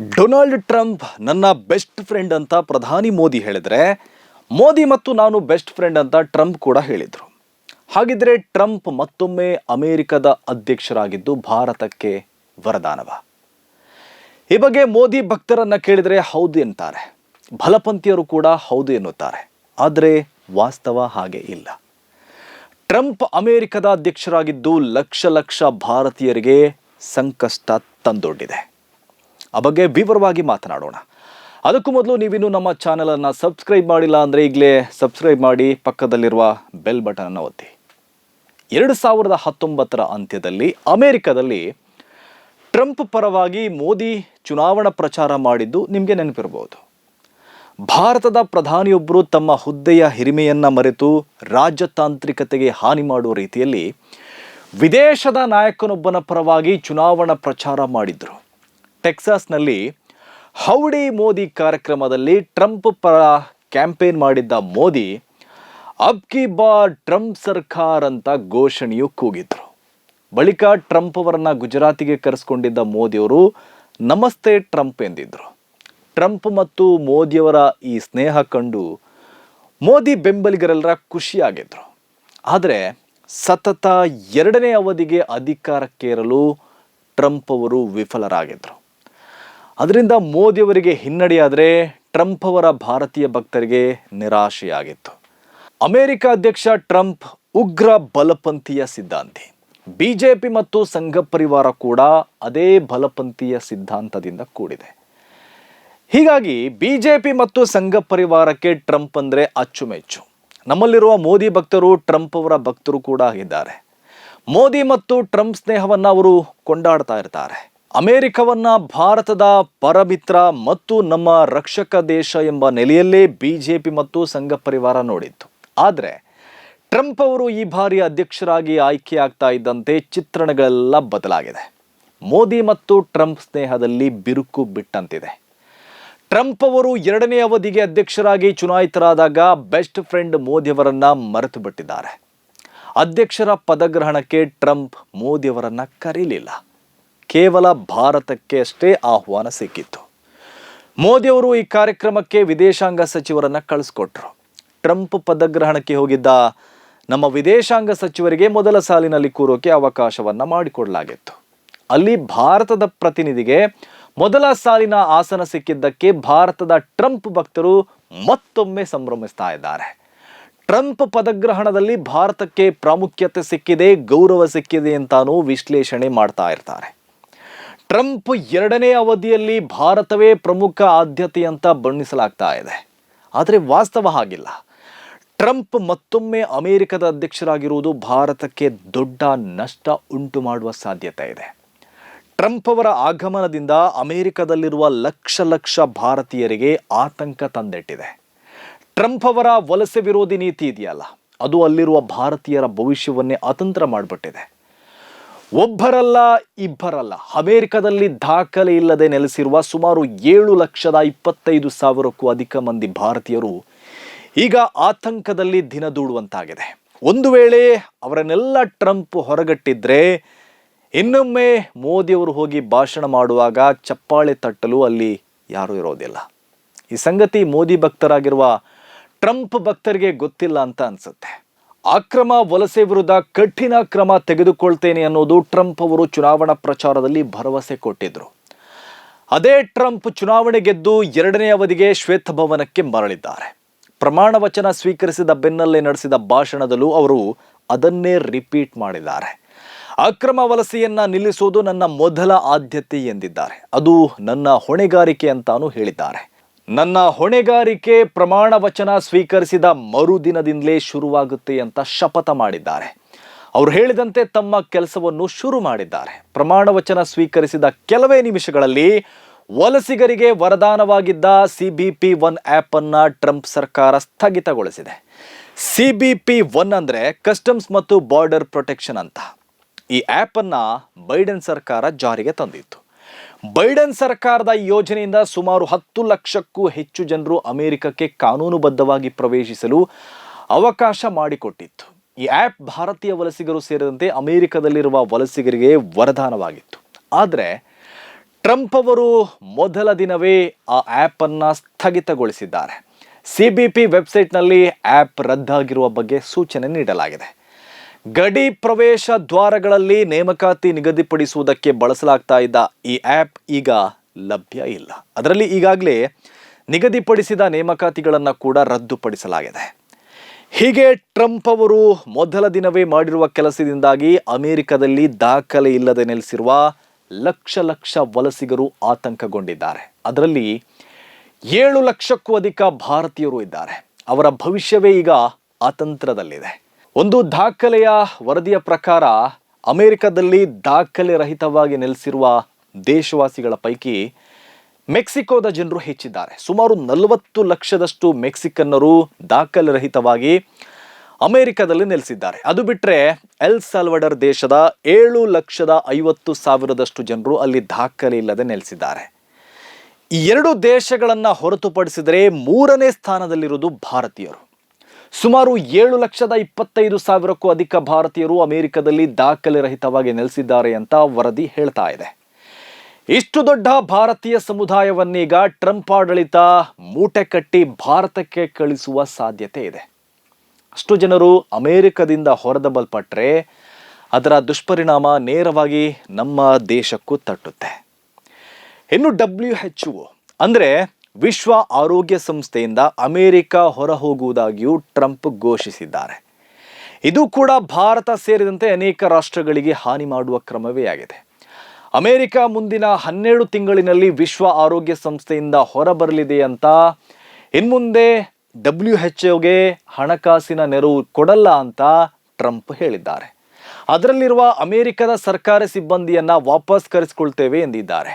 Donald Trump ನನ್ನ best friend ಅಂತ ಪ್ರಧಾನಿ ಮೋದಿ ಹೇಳಿದ್ರೆ, ಮೋದಿ ಮತ್ತು ನಾನು ಬೆಸ್ಟ್ ಫ್ರೆಂಡ್ ಅಂತ ಟ್ರಂಪ್ ಕೂಡ ಹೇಳಿದರು. ಹಾಗಿದ್ರೆ ಟ್ರಂಪ್ ಮತ್ತೊಮ್ಮೆ ಅಮೆರಿಕದ ಅಧ್ಯಕ್ಷರಾಗಿದ್ದು ಭಾರತಕ್ಕೆ ವರದಾನವ. ಈ ಬಗ್ಗೆ ಮೋದಿ ಭಕ್ತರನ್ನ ಕೇಳಿದರೆ ಹೌದು ಎನ್ನುತ್ತಾರೆ. ಬಲಪಂಥೀಯರು ಕೂಡ ಹೌದು ಎನ್ನುತ್ತಾರೆ. ಆದರೆ ವಾಸ್ತವ ಹಾಗೆ ಇಲ್ಲ. ಟ್ರಂಪ್ ಅಮೆರಿಕದ ಅಧ್ಯಕ್ಷರಾಗಿದ್ದು ಲಕ್ಷ ಲಕ್ಷ ಭಾರತೀಯರಿಗೆ ಸಂಕಷ್ಟ ತಂದೊಡ್ಡಿದೆ. ಆ ಬಗ್ಗೆ ವಿವರವಾಗಿ ಮಾತನಾಡೋಣ. ಅದಕ್ಕೂ ಮೊದಲು ನೀವಿನ್ನೂ ನಮ್ಮ ಚಾನಲನ್ನು ಸಬ್ಸ್ಕ್ರೈಬ್ ಮಾಡಿಲ್ಲ ಅಂದರೆ ಈಗಲೇ ಸಬ್ಸ್ಕ್ರೈಬ್ ಮಾಡಿ ಪಕ್ಕದಲ್ಲಿರುವ ಬೆಲ್ ಬಟನನ್ನು ಒತ್ತಿ. ಎರಡು ಸಾವಿರದ ಹತ್ತೊಂಬತ್ತರ ಅಂತ್ಯದಲ್ಲಿ ಅಮೇರಿಕದಲ್ಲಿ ಟ್ರಂಪ್ ಪರವಾಗಿ ಮೋದಿ ಚುನಾವಣಾ ಪ್ರಚಾರ ಮಾಡಿದ್ದು ನಿಮಗೆ ನೆನಪಿರಬಹುದು. ಭಾರತದ ಪ್ರಧಾನಿಯೊಬ್ಬರು ತಮ್ಮ ಹುದ್ದೆಯ ಹಿರಿಮೆಯನ್ನು ಮರೆತು ರಾಜತಾಂತ್ರಿಕತೆಗೆ ಹಾನಿ ಮಾಡುವ ರೀತಿಯಲ್ಲಿ ವಿದೇಶದ ನಾಯಕನೊಬ್ಬನ ಪರವಾಗಿ ಚುನಾವಣಾ ಪ್ರಚಾರ ಮಾಡಿದ್ರು. ಟೆಕ್ಸಾಸ್ನಲ್ಲಿ ಹೌಡಿ ಮೋದಿ ಕಾರ್ಯಕ್ರಮದಲ್ಲಿ ಟ್ರಂಪ್ ಪರ ಕ್ಯಾಂಪೇನ್ ಮಾಡಿದ್ದ ಮೋದಿ, ಅಬ್ ಕಿ ಬಾರ್ ಟ್ರಂಪ್ ಸರ್ಕಾರ್ ಅಂತ ಘೋಷಣೆಯು ಕೂಗಿದ್ರು. ಬಳಿಕ ಟ್ರಂಪ್ ಅವರನ್ನ ಗುಜರಾತಿಗೆ ಕರೆಸ್ಕೊಂಡಿದ್ದ ಮೋದಿಯವರು, ನಮಸ್ತೆ ಟ್ರಂಪ್ ಎಂದಿದ್ರು. ಟ್ರಂಪ್ ಮತ್ತು ಮೋದಿಯವರ ಈ ಸ್ನೇಹ ಕಂಡು ಮೋದಿ ಬೆಂಬಲಿಗರೆಲ್ಲರ ಖುಷಿಯಾಗಿದ್ರು. ಆದರೆ ಸತತ ಎರಡನೇ ಅವಧಿಗೆ ಅಧಿಕಾರಕ್ಕೇರಲು ಟ್ರಂಪ್ ಅವರು ವಿಫಲರಾಗಿದ್ರು. ಅದರಿಂದ ಮೋದಿಯವರಿಗೆ ಹಿನ್ನಡೆಯಾದರೆ ಟ್ರಂಪ್ ಅವರ ಭಾರತೀಯ ಭಕ್ತರಿಗೆ ನಿರಾಶೆಯಾಗಿತ್ತು. ಅಮೆರಿಕ ಅಧ್ಯಕ್ಷ ಟ್ರಂಪ್ ಉಗ್ರ ಬಲಪಂಥೀಯ ಸಿದ್ಧಾಂತಿ. ಬಿಜೆಪಿ ಮತ್ತು ಸಂಘ ಪರಿವಾರ ಕೂಡ ಅದೇ ಬಲಪಂಥೀಯ ಸಿದ್ಧಾಂತದಿಂದ ಕೂಡಿದೆ. ಹೀಗಾಗಿ ಬಿಜೆಪಿ ಮತ್ತು ಸಂಘ ಪರಿವಾರಕ್ಕೆ ಟ್ರಂಪ್ ಅಂದರೆ ಅಚ್ಚುಮೆಚ್ಚು. ನಮ್ಮಲ್ಲಿರುವ ಮೋದಿ ಭಕ್ತರು, ಟ್ರಂಪ್ ಅವರ ಭಕ್ತರು ಕೂಡ ಆಗಿದ್ದಾರೆ. ಮೋದಿ ಮತ್ತು ಟ್ರಂಪ್ ಸ್ನೇಹವನ್ನು ಅವರು ಕೊಂಡಾಡ್ತಾ ಇರ್ತಾರೆ. ಅಮೆರಿಕವನ್ನ ಭಾರತದ ಪರಮಿತ್ರ ಮತ್ತು ನಮ್ಮ ರಕ್ಷಕ ದೇಶ ಎಂಬ ನೆಲೆಯಲ್ಲೇ ಬಿಜೆಪಿ ಮತ್ತು ಸಂಘ ಪರಿವಾರ ನೋಡಿತ್ತು. ಆದರೆ ಟ್ರಂಪ್ ಅವರು ಈ ಬಾರಿ ಅಧ್ಯಕ್ಷರಾಗಿ ಆಯ್ಕೆಯಾಗ್ತಾ ಇದ್ದಂತೆ ಚಿತ್ರಣಗಳೆಲ್ಲ ಬದಲಾಗಿದೆ. ಮೋದಿ ಮತ್ತು ಟ್ರಂಪ್ ಸ್ನೇಹದಲ್ಲಿ ಬಿರುಕು ಬಿಟ್ಟಂತಿದೆ. ಟ್ರಂಪ್ ಅವರು ಎರಡನೇ ಅವಧಿಗೆ ಅಧ್ಯಕ್ಷರಾಗಿ ಚುನಾಯಿತರಾದಾಗ ಬೆಸ್ಟ್ ಫ್ರೆಂಡ್ ಮೋದಿಯವರನ್ನ ಮರೆತು ಬಿಟ್ಟಿದ್ದಾರೆ ಅಧ್ಯಕ್ಷರ ಪದಗ್ರಹಣಕ್ಕೆ ಟ್ರಂಪ್ ಮೋದಿಯವರನ್ನ ಕರೀಲಿಲ್ಲ. ಕೇವಲ ಭಾರತಕ್ಕೆ ಅಷ್ಟೇ ಆಹ್ವಾನ ಸಿಕ್ಕಿತ್ತು. ಮೋದಿಯವರು ಈ ಕಾರ್ಯಕ್ರಮಕ್ಕೆ ವಿದೇಶಾಂಗ ಸಚಿವರನ್ನ ಕಳಿಸ್ಕೊಟ್ರು. ಟ್ರಂಪ್ ಪದಗ್ರಹಣಕ್ಕೆ ಹೋಗಿದ್ದ ನಮ್ಮ ವಿದೇಶಾಂಗ ಸಚಿವರಿಗೆ ಮೊದಲ ಸಾಲಿನಲ್ಲಿ ಕೂರೋಕೆ ಅವಕಾಶವನ್ನ ಮಾಡಿಕೊಡಲಾಗಿತ್ತು. ಅಲ್ಲಿ ಭಾರತದ ಪ್ರತಿನಿಧಿಗೆ ಮೊದಲ ಸಾಲಿನ ಆಸನ ಸಿಕ್ಕಿದ್ದಕ್ಕೆ ಭಾರತದ ಟ್ರಂಪ್ ಭಕ್ತರು ಮತ್ತೊಮ್ಮೆ ಸಂಭ್ರಮಿಸ್ತಾ ಇದ್ದಾರೆ. ಟ್ರಂಪ್ ಪದಗ್ರಹಣದಲ್ಲಿ ಭಾರತಕ್ಕೆ ಪ್ರಾಮುಖ್ಯತೆ ಸಿಕ್ಕಿದೆ, ಗೌರವ ಸಿಕ್ಕಿದೆ ಅಂತಾನೂ ವಿಶ್ಲೇಷಣೆ ಮಾಡ್ತಾ ಇರ್ತಾರೆ. ಟ್ರಂಪ್ ಎರಡನೇ ಅವಧಿಯಲ್ಲಿ ಭಾರತವೇ ಪ್ರಮುಖ ಆದ್ಯತೆ ಅಂತ ಬಣ್ಣಿಸಲಾಗ್ತಾ ಇದೆ. ಆದರೆ ವಾಸ್ತವ ಹಾಗಿಲ್ಲ. ಟ್ರಂಪ್ ಮತ್ತೊಮ್ಮೆ ಅಮೆರಿಕದ ಅಧ್ಯಕ್ಷರಾಗಿರುವುದು ಭಾರತಕ್ಕೆ ದೊಡ್ಡ ನಷ್ಟ ಉಂಟು ಮಾಡುವ ಸಾಧ್ಯತೆ ಇದೆ. ಟ್ರಂಪ್ ಅವರ ಆಗಮನದಿಂದ ಅಮೆರಿಕದಲ್ಲಿರುವ ಲಕ್ಷ ಲಕ್ಷ ಭಾರತೀಯರಿಗೆ ಆತಂಕ ತಂದಿಟ್ಟಿದೆ. ಟ್ರಂಪ್ ಅವರ ವಲಸೆ ವಿರೋಧಿ ನೀತಿ ಇದೆಯಲ್ಲ? ಅದು ಅಲ್ಲಿರುವ ಭಾರತೀಯರ ಭವಿಷ್ಯವನ್ನೇ ಅತಂತ್ರ ಮಾಡಿಬಿಟ್ಟಿದೆ. ಒಬ್ಬರಲ್ಲ, ಇಬ್ಬರಲ್ಲ. ಅಮೆರಿಕದಲ್ಲಿ ದಾಖಲೆ ಇಲ್ಲದೆ ನೆಲೆಸಿರುವ ಸುಮಾರು ಏಳು ಲಕ್ಷದ ಇಪ್ಪತ್ತೈದು ಸಾವಿರಕ್ಕೂ ಅಧಿಕ ಮಂದಿ ಭಾರತೀಯರು ಈಗ ಆತಂಕದಲ್ಲಿ ದಿನದೂಡುವಂತಾಗಿದೆ ಒಂದು ವೇಳೆ ಅವರನ್ನೆಲ್ಲ ಟ್ರಂಪ್ ಹೊರಗಟ್ಟಿದ್ರೆ, ಇನ್ನೊಮ್ಮೆ ಮೋದಿಯವರು ಹೋಗಿ ಭಾಷಣ ಮಾಡುವಾಗ ಚಪ್ಪಾಳೆ ತಟ್ಟಲು ಅಲ್ಲಿ ಯಾರೂ ಇರೋದಿಲ್ಲ. ಈ ಸಂಗತಿ ಮೋದಿ ಭಕ್ತರಾಗಿರುವ ಟ್ರಂಪ್ ಭಕ್ತರಿಗೆ ಗೊತ್ತಿಲ್ಲ ಅಂತ ಅನ್ಸುತ್ತೆ. ಅಕ್ರಮ ವಲಸೆ ವಿರುದ್ಧ ಕಠಿಣ ಕ್ರಮ ತೆಗೆದುಕೊಳ್ತೇನೆ ಅನ್ನೋದು ಟ್ರಂಪ್ ಅವರು ಚುನಾವಣಾ ಪ್ರಚಾರದಲ್ಲಿ ಭರವಸೆ ಕೊಟ್ಟಿದ್ರು. ಅದೇ ಟ್ರಂಪ್ ಚುನಾವಣೆ ಗೆದ್ದು ಎರಡನೇ ಅವಧಿಗೆ ಶ್ವೇತಭವನಕ್ಕೆ ಮರಳಿದ್ದಾರೆ. ಪ್ರಮಾಣ ವಚನ ಸ್ವೀಕರಿಸಿದ ಬೆನ್ನಲ್ಲೇ ನಡೆಸಿದ ಭಾಷಣದಲ್ಲೂ ಅವರು ಅದನ್ನೇ ರಿಪೀಟ್ ಮಾಡಿದ್ದಾರೆ. ಅಕ್ರಮ ವಲಸೆಯನ್ನ ನಿಲ್ಲಿಸುವುದು ನನ್ನ ಮೊದಲ ಆದ್ಯತೆ ಎಂದಿದ್ದಾರೆ. ಅದು ನನ್ನ ಹೊಣೆಗಾರಿಕೆ ಅಂತಾನೂ ಹೇಳಿದ್ದಾರೆ. ನನ್ನ ಹೊಣೆಗಾರಿಕೆ ಪ್ರಮಾಣ ವಚನ ಸ್ವೀಕರಿಸಿದ ಮರುದಿನದಿಂದಲೇ ಶುರುವಾಗುತ್ತೆ ಅಂತ ಶಪಥ ಮಾಡಿದ್ದಾರೆ. ಅವರು ಹೇಳಿದಂತೆ ತಮ್ಮ ಕೆಲಸವನ್ನು ಶುರು ಮಾಡಿದ್ದಾರೆ. ಪ್ರಮಾಣ ವಚನ ಸ್ವೀಕರಿಸಿದ ಕೆಲವೇ ನಿಮಿಷಗಳಲ್ಲಿ ವಲಸಿಗರಿಗೆ ವರದಾನವಾಗಿದ್ದ C B P one app ಅನ್ನು ಟ್ರಂಪ್ ಸರ್ಕಾರ ಸ್ಥಗಿತಗೊಳಿಸಿದೆ. ಸಿ ಬಿ ಪಿ ಒನ್ ಅಂದರೆ ಕಸ್ಟಮ್ಸ್ ಮತ್ತು ಬಾರ್ಡರ್ ಪ್ರೊಟೆಕ್ಷನ್ ಅಂತ. ಈ ಆ್ಯಪನ್ನು ಬೈಡೆನ್ ಸರ್ಕಾರ ಜಾರಿಗೆ ತಂದಿತ್ತು. ಬೈಡೆನ್ ಸರ್ಕಾರದ ಯೋಜನೆಯಿಂದ ಸುಮಾರು ಹತ್ತು ಲಕ್ಷಕ್ಕೂ ಹೆಚ್ಚು ಜನರು ಅಮೆರಿಕಕ್ಕೆ ಕಾನೂನುಬದ್ಧವಾಗಿ ಪ್ರವೇಶಿಸಲು ಅವಕಾಶ ಮಾಡಿಕೊಟ್ಟಿತ್ತು. ಈ ಆ್ಯಪ್ ಭಾರತೀಯ ವಲಸಿಗರು ಸೇರಿದಂತೆ ಅಮೆರಿಕದಲ್ಲಿರುವ ವಲಸಿಗರಿಗೆ ವರದಾನವಾಗಿತ್ತು. ಆದರೆ ಟ್ರಂಪ್ ಅವರು ಮೊದಲ ದಿನವೇ ಆ ಆ್ಯಪನ್ನು ಸ್ಥಗಿತಗೊಳಿಸಿದ್ದಾರೆ. ಸಿ ಸ್ಥಗಿತಗೊಳಿಸಿದ್ದಾರೆ ಪಿ ವೆಬ್ಸೈಟ್ನಲ್ಲಿ ಆ್ಯಪ್ ರದ್ದಾಗಿರುವ ಬಗ್ಗೆ ಸೂಚನೆ ನೀಡಲಾಗಿದೆ. ಗಡಿ ಪ್ರವೇಶ ದ್ವಾರಗಳಲ್ಲಿ ನೇಮಕಾತಿ ನಿಗದಿಪಡಿಸುವುದಕ್ಕೆ ಬಳಸಲಾಗ್ತಾ ಇದ್ದ ಈ ಆ್ಯಪ್ ಈಗ ಲಭ್ಯ ಇಲ್ಲ. ಅದರಲ್ಲಿ ಈಗಾಗಲೇ ನಿಗದಿಪಡಿಸಿದ ನೇಮಕಾತಿಗಳನ್ನು ಕೂಡ ರದ್ದುಪಡಿಸಲಾಗಿದೆ. ಹೀಗೆ ಟ್ರಂಪ್ ಅವರು ಮೊದಲ ದಿನವೇ ಮಾಡಿರುವ ಕೆಲಸದಿಂದಾಗಿ ಅಮೆರಿಕದಲ್ಲಿ ದಾಖಲೆ ಇಲ್ಲದೆ ನೆಲೆಸಿರುವ ಲಕ್ಷ ಲಕ್ಷ ವಲಸಿಗರು ಆತಂಕಗೊಂಡಿದ್ದಾರೆ. ಅದರಲ್ಲಿ ಏಳು ಲಕ್ಷಕ್ಕೂ ಅಧಿಕ ಭಾರತೀಯರು ಇದ್ದಾರೆ. ಅವರ ಭವಿಷ್ಯವೇ ಈಗ ಅತಂತ್ರದಲ್ಲಿದೆ. ಒಂದು ದಾಖಲೆಯ ವರದಿಯ ಪ್ರಕಾರ ಅಮೆರಿಕದಲ್ಲಿ ದಾಖಲೆ ರಹಿತವಾಗಿ ನೆಲೆಸಿರುವ ದೇಶವಾಸಿಗಳ ಪೈಕಿ ಮೆಕ್ಸಿಕೋದ ಜನರು ಹೆಚ್ಚಿದ್ದಾರೆ. ಸುಮಾರು ನಲವತ್ತು ಲಕ್ಷದಷ್ಟು ಮೆಕ್ಸಿಕನ್ನರು ದಾಖಲೆ ರಹಿತವಾಗಿ ಅಮೆರಿಕದಲ್ಲಿ ನೆಲೆಸಿದ್ದಾರೆ. ಅದು ಬಿಟ್ಟರೆ ಎಲ್ ಸಾಲ್ವಡರ್ ದೇಶದ ಏಳು ಲಕ್ಷದ ಐವತ್ತು ಸಾವಿರದಷ್ಟು ಜನರು ಅಲ್ಲಿ ದಾಖಲೆ ಇಲ್ಲದೆ ನೆಲೆಸಿದ್ದಾರೆ. ಈ ಎರಡು ದೇಶಗಳನ್ನು ಹೊರತುಪಡಿಸಿದರೆ ಮೂರನೇ ಸ್ಥಾನದಲ್ಲಿರುವುದು ಭಾರತೀಯರು. ಸುಮಾರು ಏಳು ಲಕ್ಷದ ಇಪ್ಪತ್ತೈದು ಸಾವಿರಕ್ಕೂ ಅಧಿಕ ಭಾರತೀಯರು ಅಮೆರಿಕದಲ್ಲಿ ದಾಖಲೆ ರಹಿತವಾಗಿ ನೆಲೆಸಿದ್ದಾರೆ ಅಂತ ವರದಿ ಹೇಳ್ತಾ ಇದೆ. ಇಷ್ಟು ದೊಡ್ಡ ಭಾರತೀಯ ಸಮುದಾಯವನ್ನೀಗ ಟ್ರಂಪ್ ಆಡಳಿತ ಮೂಟೆ ಕಟ್ಟಿ ಭಾರತಕ್ಕೆ ಕಳಿಸುವ ಸಾಧ್ಯತೆ ಇದೆ. ಅಷ್ಟು ಜನರು ಅಮೆರಿಕದಿಂದ ಹೊರದಬಲ್ಪಟ್ರೆ ಅದರ ದುಷ್ಪರಿಣಾಮ ನೇರವಾಗಿ ನಮ್ಮ ದೇಶಕ್ಕೂ ತಟ್ಟುತ್ತೆ. ಇನ್ನು ಡಬ್ಲ್ಯೂ ಎಚ್ ಅಂದರೆ ವಿಶ್ವ ಆರೋಗ್ಯ ಸಂಸ್ಥೆಯಿಂದ ಅಮೆರಿಕ ಹೊರ ಹೋಗುವುದಾಗಿಯೂ ಟ್ರಂಪ್ ಘೋಷಿಸಿದ್ದಾರೆ. ಇದು ಕೂಡ ಭಾರತ ಸೇರಿದಂತೆ ಅನೇಕ ರಾಷ್ಟ್ರಗಳಿಗೆ ಹಾನಿ ಮಾಡುವ ಕ್ರಮವೇ ಆಗಿದೆ. ಅಮೆರಿಕ ಮುಂದಿನ ಹನ್ನೆರಡು ತಿಂಗಳಿನಲ್ಲಿ ವಿಶ್ವ ಆರೋಗ್ಯ ಸಂಸ್ಥೆಯಿಂದ ಹೊರಬರಲಿದೆ ಅಂತ ಇನ್ಮುಂದೆ ಡಬ್ಲ್ಯೂ ಎಚ್ ಒಗೆ ಹಣಕಾಸಿನ ನೆರವು ಕೊಡಲ್ಲ ಅಂತ ಟ್ರಂಪ್ ಹೇಳಿದ್ದಾರೆ. ಅದರಲ್ಲಿರುವ ಅಮೆರಿಕದ ಸರ್ಕಾರಿ ಸಿಬ್ಬಂದಿಯನ್ನು ವಾಪಸ್ ಕರೆಸಿಕೊಳ್ತೇವೆ ಎಂದಿದ್ದಾರೆ.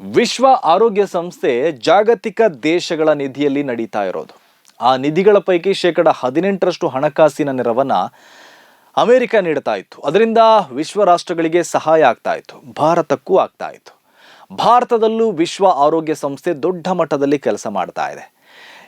ವಿಶ್ವ ಆರೋಗ್ಯ ಸಂಸ್ಥೆ ಜಾಗತಿಕ ದೇಶಗಳ ನಿಧಿಯಲ್ಲಿ ನಡೀತಾ ಇರೋದು. ಆ ನಿಧಿಗಳ ಪೈಕಿ ಶೇಕಡ ಹದಿನೆಂಟರಷ್ಟು ಹಣಕಾಸಿನ ನೆರವನ್ನ ಅಮೆರಿಕ ನೀಡ್ತಾ ಇತ್ತು. ಅದರಿಂದ ವಿಶ್ವ ರಾಷ್ಟ್ರಗಳಿಗೆ ಸಹಾಯ ಆಗ್ತಾ ಇತ್ತು. ಭಾರತಕ್ಕೂ ಆಗ್ತಾ ಇತ್ತು. ಭಾರತದಲ್ಲೂ ವಿಶ್ವ ಆರೋಗ್ಯ ಸಂಸ್ಥೆ ದೊಡ್ಡ ಮಟ್ಟದಲ್ಲಿ ಕೆಲಸ ಮಾಡ್ತಾ ಇದೆ.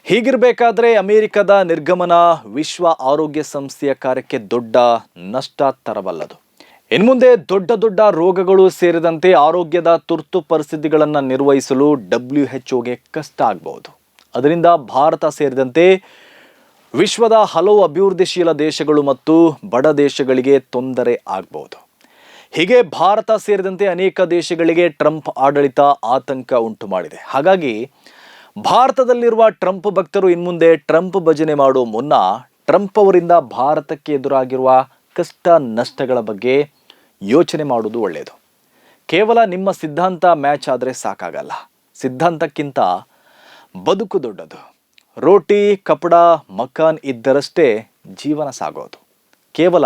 ಹೀಗಿರಬೇಕಾದ್ರೆ ಅಮೆರಿಕದ ನಿರ್ಗಮನ ವಿಶ್ವ ಆರೋಗ್ಯ ಸಂಸ್ಥೆಯ ಕಾರ್ಯಕ್ಕೆ ದೊಡ್ಡ ನಷ್ಟ ತರಬಲ್ಲದು. ಇನ್ಮುಂದೆ ದೊಡ್ಡ ದೊಡ್ಡ ರೋಗಗಳು ಸೇರಿದಂತೆ ಆರೋಗ್ಯದ ತುರ್ತು ಪರಿಸ್ಥಿತಿಗಳನ್ನು ನಿರ್ವಹಿಸಲು ಡಬ್ಲ್ಯೂ ಎಚ್ ಒಗೆ ಕಷ್ಟ ಆಗಬಹುದು. ಅದರಿಂದ ಭಾರತ ಸೇರಿದಂತೆ ವಿಶ್ವದ ಹಲವು ಅಭಿವೃದ್ಧಿಶೀಲ ದೇಶಗಳು ಮತ್ತು ಬಡ ದೇಶಗಳಿಗೆ ತೊಂದರೆ ಆಗಬಹುದು. ಹೀಗೆ ಭಾರತ ಸೇರಿದಂತೆ ಅನೇಕ ದೇಶಗಳಿಗೆ ಟ್ರಂಪ್ ಆಡಳಿತ ಆತಂಕ ಉಂಟು ಮಾಡಿದೆ. ಹಾಗಾಗಿ ಭಾರತದಲ್ಲಿರುವ ಟ್ರಂಪ್ ಭಕ್ತರು ಇನ್ಮುಂದೆ ಟ್ರಂಪ್ ಭಜನೆ ಮಾಡುವ ಮುನ್ನ ಟ್ರಂಪ್ ಅವರಿಂದ ಭಾರತಕ್ಕೆ ಎದುರಾಗಿರುವ ಕಷ್ಟ ನಷ್ಟಗಳ ಬಗ್ಗೆ ಯೋಚನೆ ಮಾಡುವುದು ಒಳ್ಳೆಯದು. ಕೇವಲ ನಿಮ್ಮ ಸಿದ್ಧಾಂತ ಮ್ಯಾಚ್ ಆದರೆ ಸಾಕಾಗಲ್ಲ. ಸಿದ್ಧಾಂತಕ್ಕಿಂತ ಬದುಕು ದೊಡ್ಡದು. ರೋಟಿ, ಕಪಡ, ಮಕಾನ್ ಇದ್ದರಷ್ಟೇ ಜೀವನ ಸಾಗೋದು. ಕೇವಲ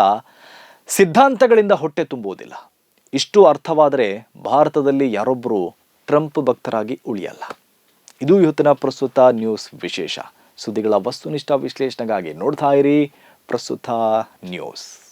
ಸಿದ್ಧಾಂತಗಳಿಂದ ಹೊಟ್ಟೆ ತುಂಬುವುದಿಲ್ಲ. ಇಷ್ಟು ಅರ್ಥವಾದರೆ ಭಾರತದಲ್ಲಿ ಯಾರೊಬ್ಬರು ಟ್ರಂಪ್ ಭಕ್ತರಾಗಿ ಉಳಿಯಲ್ಲ. ಇದು ಇವತ್ತಿನ ಪ್ರಸ್ತುತ ನ್ಯೂಸ್ ವಿಶೇಷ. ಸುದ್ದಿಗಳ ವಸ್ತುನಿಷ್ಠ ವಿಶ್ಲೇಷಣೆಗಾಗಿ ನೋಡ್ತಾ ಇರಿ ಪ್ರಸ್ತುತ ನ್ಯೂಸ್.